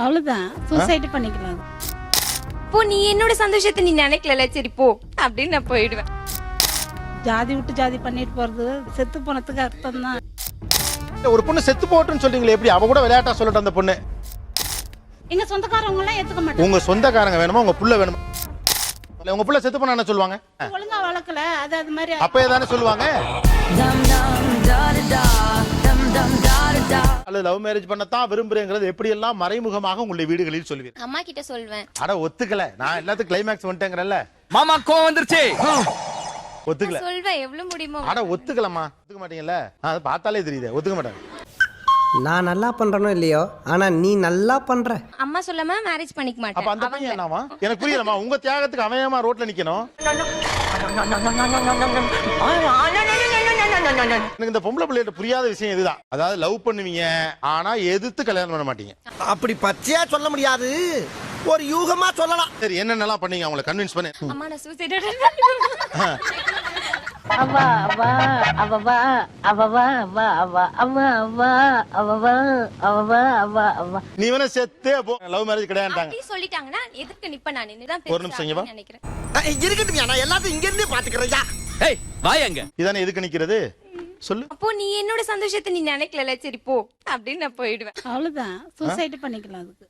அவ்வளவுதான். சூசைட் பண்ணிக்கலாம் இப்போ நீ என்னோட சந்தோஷத்தை நீ நினைக்கல சரி போ. அப்படின்னு நான் போயிடுவேன். ஜாதி விட்டு ஜாதி பண்ணிட்டு போறது செத்து போனதுக்கு அர்த்தம் தான் ஒரு பொண்ணு செத்து போட்டுன்னு சொல்றீங்களே எப்படி? அவ கூட விளையாட்டா சொல்லட்டும் அந்த பொண்ணு. எங்க சொந்தக்காரவங்க எல்லாம் ஏத்துக்க மாட்டாங்க. உங்க சொந்தக்காரங்க வேணுமா? உங்க புள்ள வேணுமா? இல்ல, உங்க புள்ள செத்து போனா என்ன சொல்லுவாங்க ஒழுங்கா வளர்க்கல அது அது மாதிரி அப்ப ஏதானே சொல்லுவாங்க. அல்லது லவ் மேரேஜ் பண்ணத்தான் விரும்புறேங்கிறது எப்படி எல்லாம் மறைமுகமாக உங்களுடைய வீடுகளில் சொல்லுவீங்க அம்மா கிட்ட சொல்வேன் அட ஒத்துக்கல நான் எல்லாத்துக்கும் கிளைமேக்ஸ் வந்துட்டேங்கிறல்ல மாமா கோவம் வந்துருச்சு ஒத்துக்கல சொல்வேன் எவ்வளவு முடியுமோ அட ஒத்துக்கலம்மா ஒத்துக்க மாட்டீங்கல்ல அது பார்த்தாலே தெரியுது ஒத்துக்க மாட்டாங்க நான் நல்லா பண்றேனோ இல்லையோ ஆனா நீ நல்லா பண்ற அம்மா சொல்லாம மேரேஜ் பண்ணிக்க அப்ப அந்த மாட்டேன் பையன் என்னவா எனக்கு புரியலம்மா உங்க தியாகத்துக்கு அவன் ஏம்மா ரோட்ல நிக்கணும் எனக்கு இந்த பொம்பளை பிள்ளைகிட்ட புரியாத விஷயம் இதுதான் அதாவது லவ் பண்ணுவீங்க ஆனா எதிர்த்து கல்யாணம் பண்ண மாட்டீங்க அப்படி பச்சையா சொல்ல முடியாது ஒரு யூகமா சொல்லலாம் சரி என்னென்னலாம் பண்ணீங்க அவங்கள கன்வின்ஸ் பண்ணி அம்மா நான் சூசைட் அவா அவா அவவா அவவா அவா அவா அவா அவா அவவா அவவா அவா அவா நீ வேணா செத்தே போ லவ் மேரேஜ் கிடையாதுட்டாங்க அப்படி சொல்லிட்டாங்கன்னா எதுக்கு நிப்ப நான் நின்னுதான் ஒரு நிமிஷம் இங்க வா. நினைக்கிறேன் இருக்கட்டும் நான் எல்லாத்தையும் இங்க இருந்தே பாத்துக்கிறேன் ஏய் வாயங்க இதானே எதுக்கு நிக்கிறது? சொல்லு. அப்போ நீ என்னோட சந்தோஷத்தை நீ நினைக்கல சரி போ. அப்படின்னு நான் போயிடுவேன். அவ்வளவுதான். சூசைட் பண்ணிக்கலாம் அதுக்கு.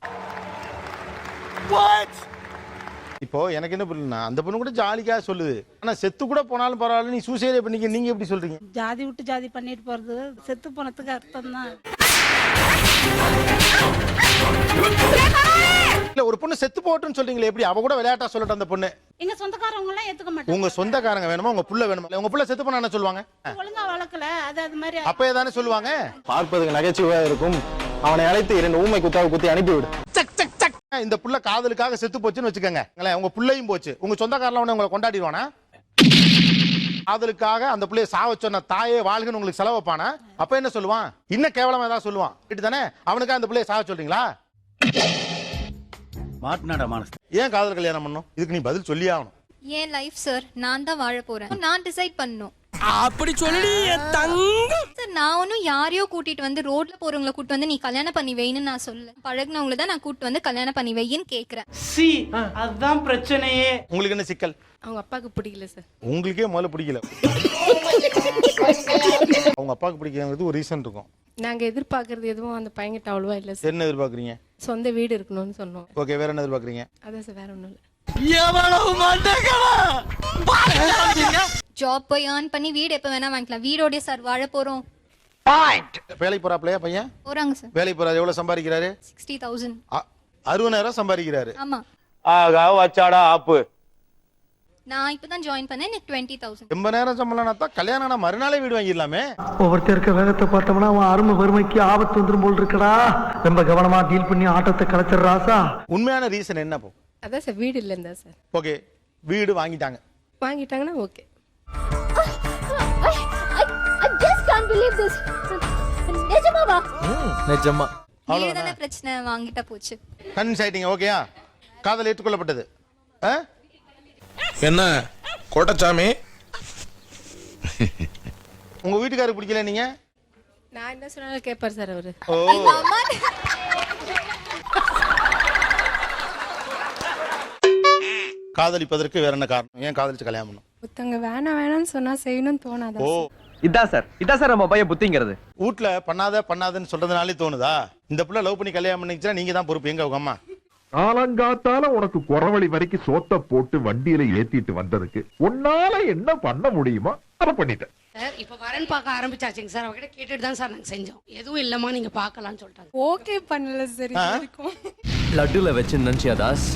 இப்போ எனக்கு என்ன புரியலனா அந்த பொண்ணு கூட ஜாலிக்கா சொல்லுது. ஆனா செத்து கூட போனாலும் பரவாயில்ல. நீ சூசைடே பண்ணிக்க நீங்க எப்படி சொல்றீங்க? ஜாதி விட்டு ஜாதி பண்ணிட்டு போறது செத்து போனதுக்கு அர்த்தம் தான் இல்ல ஒரு பொண்ணு செத்து போட்டுன்னு சொல்றீங்களே எப்படி? அவ கூட விளையாட்டா சொல்லட்டும் அந்த பொண்ணு. எங்க சொந்தக்காரவங்க எல்லாம் ஏத்துக்க மாட்டாங்க. உங்க சொந்தக்காரங்க வேணுமா? உங்க புள்ள வேணுமா? இல்ல, உங்க புள்ள செத்து போனா என்ன சொல்லுவாங்க ஒழுங்கா வளர்க்கல. அது அது மாதிரி அப்ப ஏதானே சொல்லுவாங்க? பார்ப்பதற்கு நகைச்சுவையா இருக்கும். அவனை அழைத்து இரண்டு ஊமை குத்தாவை குத்தி அனுப்பிவிடு. இந்த புள்ள காதலுக்காக செத்து போச்சுன்னு வச்சுக்கோங்க. உங்க புள்ளையும் போச்சு. உங்க சொந்தக்காரலாம் உங்களை கொண்டாடிடுவானா? காதலுக்காக அந்த புள்ளைய சாவ சொன்ன தாயே வாழ்கன்னு உங்களுக்கு செலவு வைப்பானா? அப்ப என்ன சொல்லுவான்? இன்னும் கேவலமா ஏதாவது சொல்லுவான். தானே அவனுக்காக அந்த புள்ளைய சாவ சொல்றீங்களா? மாட்டினாடா மானஸ். ஏன் காதல் கல்யாணம் பண்ணும் இதுக்கு நீ பதில் சொல்லியே ஆகணும். என் லைஃப் சார் நான் தான் வாழ போறேன். நான் டிசைட் பண்ணும் அப்படி சொல்லி சார் நான் ஒன்றும் யாரையோ கூட்டிட்டு வந்து ரோட்ல போறவங்கள கூட்டு வந்து நீ கல்யாணம் பண்ணி வைன்னு நான் சொல்ல பழகுனவங்கள தான் நான் கூட்டு வந்து கல்யாணம் பண்ணி வைன்னு கேக்குறேன். சி அதுதான் பிரச்சனையே. உங்களுக்கு என்ன சிக்கல்? அவங்க அப்பாவுக்கு பிடிக்கல சார் உங்களுக்கே முதல்ல பிடிக்கல. அவங்க அப்பாவுக்கு பிடிக்கிறது ஒரு ரீசன் இருக்கும். நாங்க எதிர்பார்க்கறது எதுவும் அந்த பையன்கிட்ட அவ்வளவா இல்ல சார் என்ன எதிர்பார்க்குறீங்க? சொந்த வீடு இருக்கணும்னு சொன்னோம். ஓகே வேற என்ன எதிர்பார்க்குறீங்க? அதான் சார் வேற ஒண்ணும் இல்ல. ஜாப் போய் ஏர்ன் பண்ணி வீடு எப்ப வேணா வாங்கிக்கலாம். வீடோடய சார் வாழ போறோம். வேலைக்கு போறாப்லையா பையன்? போறாங்க சார் வேலைக்கு போறாரு. எவ்வளவு சம்பாதிக்கிறாரு? சிக்ஸ்டி தௌசண்ட் அ- அறுபதாயிரம் சம்பாதிக்கிறாரு. ஆமா. ஆகா வச்சாடா ஆப்பு. நான் இப்பதான் ஜாயின் பண்ணேன் எனக்கு டுவெண்ட்டி தௌசண்ட் ரொம்ப நேரம் சம்பளம்னா தான் கல்யாணம் ஆனா மறுநாளே வீடு வாங்கிடலாமே. ஒவ்வொருத்தர் இருக்க வேகத்தை பார்த்தோம்னா அவன் அருமை வறுமைக்கு ஆபத்து வந்துரும் போல் இருக்கடா. ரொம்ப கவனமா டீல் பண்ணி ஆட்டத்தை கலைச்சிடுறாசா உண்மையான ரீசன் என்ன போ? அதான் சார் வீடு இல்ல இருந்தா சார். ஓகே வீடு வாங்கிட்டாங்க. வாங்கிட்டாங்கன்னா ஓகே. நிஜமா. வீடு தானே பிரச்சனை வாங்கிட்டா போச்சு. கன்வின்ஸ் ஆயிட்டீங்க ஓகேயா காதல் ஏற்றுக்கொள்ளப்பட்டது ஆ? என்ன? கோட்டச்சாமி? உங்க வீட்டுக்காரருக்கு பிடிக்கல நீங்க? நான் என்ன சொன்னாலும் கேட்பார் சார் அவரு. ஓ. காதலிப்பதற்கு வேற என்ன காரணம்? ஏன் காதலிச்சு கல்யாணம் பண்ணும் ஒருத்தவங்க வேணாம் வேணாம்னு சொன்னா செய்யணும்னு தோணாதா ஓ. இதான் சார் இதான் சார் நம்ம பையன் புத்திங்கிறது. வீட்ல பண்ணாத பண்ணாதன்னு சொல்றதுனாலே தோணுதா? இந்த புள்ள லவ் பண்ணி கல்யாணம் பண்ணிச்சுன்னா நீங்க தான் பொறுப்பு. எங்க உங்க அம்மா? காலங்காத்தால உனக்கு குறவழி வரைக்கும் சோத்த போட்டு வண்டியில ஏத்திட்டு வந்ததுக்கு உன்னால என்ன பண்ண முடியுமோ அதை பண்ணிட்டேன். சார் இப்ப வரன் பார்க்க ஆரம்பிச்சாச்சுங்க சார். அவகிட்ட கேட்டுட்டு தான் சார் நாங்க செஞ்சோம். எதுவும் இல்லம்மா நீங்க பார்க்கலாம்னு சொல்லிட்டாங்க ஓகே பண்ணல சார்? இருக்கும் லட்டுல வச்சு நினைச்சியா தாஸ்?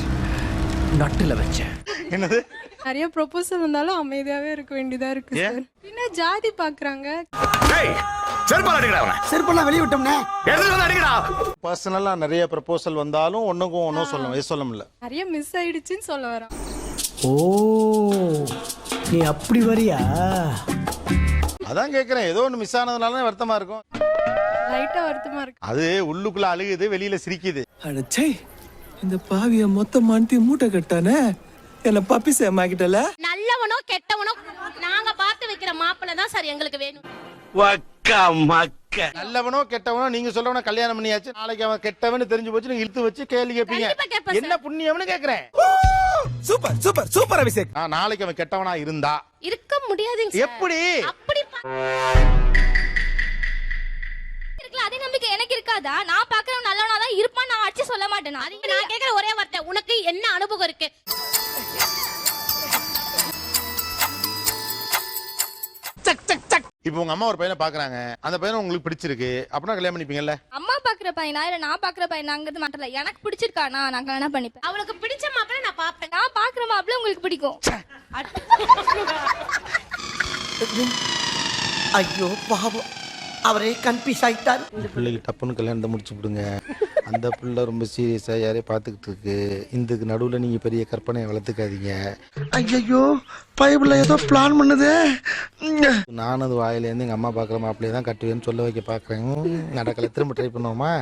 நட்டுல வச்சேன். என்னது? நிறைய ப்ரொபோசல் வந்தாலும் அமைதியாவே இருக்க வேண்டியதா இருக்கு? சார் பின்ன ஜாதி பாக்குறாங்க. செருப்பால் அடிக்கடா அவனை. செருப்பெல்லாம் வெளியே விட்டோம்னே. எதுல வந்து அடிக்கடா பர்சனலா நிறைய ப்ரப்போசல் வந்தாலும் ஒண்ணுக்கும் ஒன்றும் சொல்ல எது சொல்ல முடியல. நிறைய மிஸ் ஆயிடுச்சுன்னு சொல்ல வரான். ஓ நீ அப்படி வரியா? அதான் கேக்குறேன் ஏதோ ஒன்று மிஸ் ஆனதுனால தான் வருத்தமா இருக்கும். லைட்டா வருத்தமா இருக்கு. அது உள்ளுக்குள்ள அழுகுது வெளியில சிரிக்குது. அடச்சே இந்த பாவிய மொத்த மாட்டி மூட்டை கட்டானே? என்ன பப்பி சேமாக்கிட்டல நல்லவனோ கெட்டவனோ நாங்க பார்த்து வைக்கிற மாப்பிள்ளை தான் சார் எங்களுக்கு வேணும். வக்க நல்லவனோ கெட்டவனோ நீங்க சொல்றவனோ கல்யாணம் பண்ணியாச்சு. நாளைக்கு அவன் கெட்டவன்னு தெரிஞ்சு போச்சு நீங்க இழுத்து வச்சு கேள்வி கேட்பீங்க என்ன புண்ணியம்னு கேக்குறேன். Super super super Abhishek. நான் நாளைக்கு அவன் கெட்டவனா இருந்தா. இருக்க முடியாதுங்க சார். எப்படி? அப்படி அதே நம்பிக்கை எனக்கு இருக்காதா? நான் பாக்குறவன் நல்லவனா தான் இருப்பான் நான் அடிச்சு சொல்ல மாட்டேன். அது நான் கேக்குற ஒரே வார்த்தை உனக்கு என்ன அனுபவம் இருக்கு? இப்போ உங்க அம்மா ஒரு பையனை பாக்குறாங்க. அந்த பையனை உங்களுக்கு பிடிச்சிருக்கு. அப்படின்னா கல்யாணம் பண்ணிப்பீங்கல்ல? அம்மா பாக்குற பையனா? இல்ல நான் பாக்குற பையனாங்கிறது மட்டும் இல்ல எனக்கு பிடிச்சிருக்கானா நான் கல்யாணம் பண்ணிப்பேன். அவளுக்கு பிடிச்ச மாப்பிள்ள நான் பாப்பேன். நான் பாக்குற மாப்பிள்ள உங்களுக்கு பிடிக்கும். ஐயோ பாவம். அவரே கன்ஃபியூஸ் ஆயிட்டார். இந்த பிள்ளைக்கு டப்புன்னு கல்யாணத்தை முடிச்சு விடுங்க அந்த பிள்ளை ரொம்ப சீரியஸா யாரையும் பார்த்துக்கிட்டு இருக்கு. இதுக்கு நடுவுல நீங்க பெரிய கற்பனையை வளர்த்துக்காதீங்க. ஐயோ பைபிள்ல ஏதோ பிளான் பண்ணுதே. நானும் அது வாயிலேருந்து எங்க அம்மா பாக்குற மாப்பிள்ளையை தான் கட்டுவேன்னு சொல்ல வைக்க பாக்குறேன் நடக்கல திரும்ப ட்ரை பண்ணுவோமா?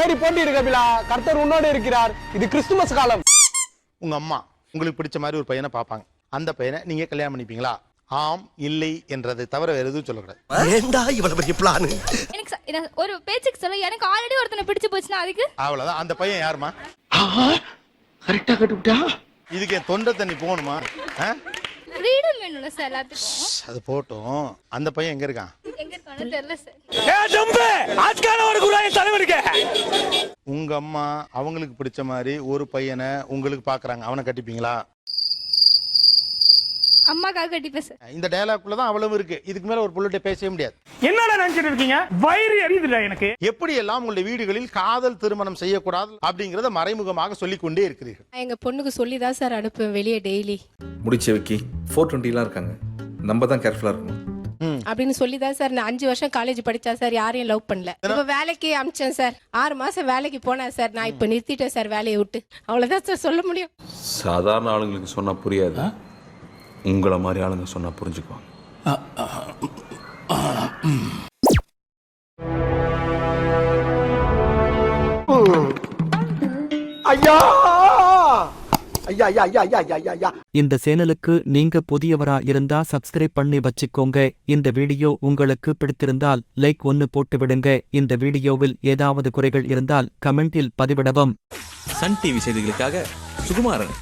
ஏறி போட்டி இருக்கபிலா கர்த்தர் உன்னோடு இருக்கிறார். இது கிறிஸ்துமஸ் காலம். உங்க அம்மா உங்களுக்கு பிடிச்ச மாதிரி ஒரு பையனை பார்ப்பாங்க. அந்த பையனை நீங்க கல்யாணம் பண்ணிப்பீங்களா? ஆம் இல்லை என்றதை தவிர வேற எதுவும் சொல்லக்கூடாது. ஏண்டா இவ்வளவு பெரிய பிளான் எனக்கு ச- ஒரு பேச்சுக்கு சொல்ல எனக்கு ஆல்ரெடி ஒருத்தனை பிடிச்சு போச்சுன்னா அதுக்கு? அவ்வளவுதான். அந்த பையன் யாருமா கரெக்டா கட்டுப்பிட்டா இதுக்கு என் தொண்டை தண்ணி போகணுமா? ஆ? ஃப்ரீடம் வேணும்ல சார் எல்லாத்துக்கும். அது போட்டும். அந்த பையன் எங்க இருக்கான்? எங்க இருக்கானு தெரியல சார் உங்க அம்மா அவங்களுக்கு பிடிச்ச மாதிரி ஒரு பையனை உங்களுக்கு பாக்குறாங்க. அவனை கட்டிப்பீங்களா? அம்மாக்காக கட்டிப்பேன் சார் இந்த டயலாக்குள்ள தான் அவ்வளவு இருக்கு. இதுக்கு மேல ஒரு புள்ளட்ட பேசவே முடியாது. என்னடா நினைச்சிட்டு இருக்கீங்க? வயிறு எரியுதுடா எனக்கு. எப்படி எல்லாம் உங்களுடைய வீடுகளில் காதல் திருமணம் செய்யக்கூடாது அப்படிங்கறத மறைமுகமாக சொல்லிக் கொண்டே இருக்கிறீர்கள் எங்க பொண்ணுக்கு சொல்லி தான் சார் அனுப்புவேன் வெளியே டெய்லி முடிச்ச வைக்கி ஃபோர் டுவெண்ட்டிலாம் இருக்காங்க. நம்ம தான் கேர்ஃபுல்லா இருக்கணும். அப்படின்னு சொல்லி தான் சார் நான் அஞ்சு வருஷம் காலேஜ் படிச்சா சார் யாரையும் லவ் பண்ணல. இப்ப வேலைக்கு அமிச்சேன் சார். ஆறு மாசம் வேலைக்கு போனேன் சார் நான் இப்ப நிறுத்திட்டேன் சார் வேலையை விட்டு. அவ்வளவுதான் சார் சொல்ல முடியும். சாதாரண ஆளுங்களுக்கு சொன்னா புரியாது. உங்களை மாதிரி ஆளுங்க சொன்னா புரிஞ்சுக்குவாங்க. ஐயா! ஐயா ஐயா ஐயா ஐயா ஐயா ஐயா. இந்த சேனலுக்கு நீங்க புதியவரா இருந்தா சப்ஸ்கிரைப் பண்ணி வச்சுக்கோங்க. இந்த வீடியோ உங்களுக்கு பிடித்திருந்தால் லைக் ஒன்னு போட்டு விடுங்க. இந்த வீடியோவில் ஏதாவது குறைகள் இருந்தால் கமெண்டில் பதிவிடவும். சன் டிவி செய்திகளுக்காக சுகுமாரன்.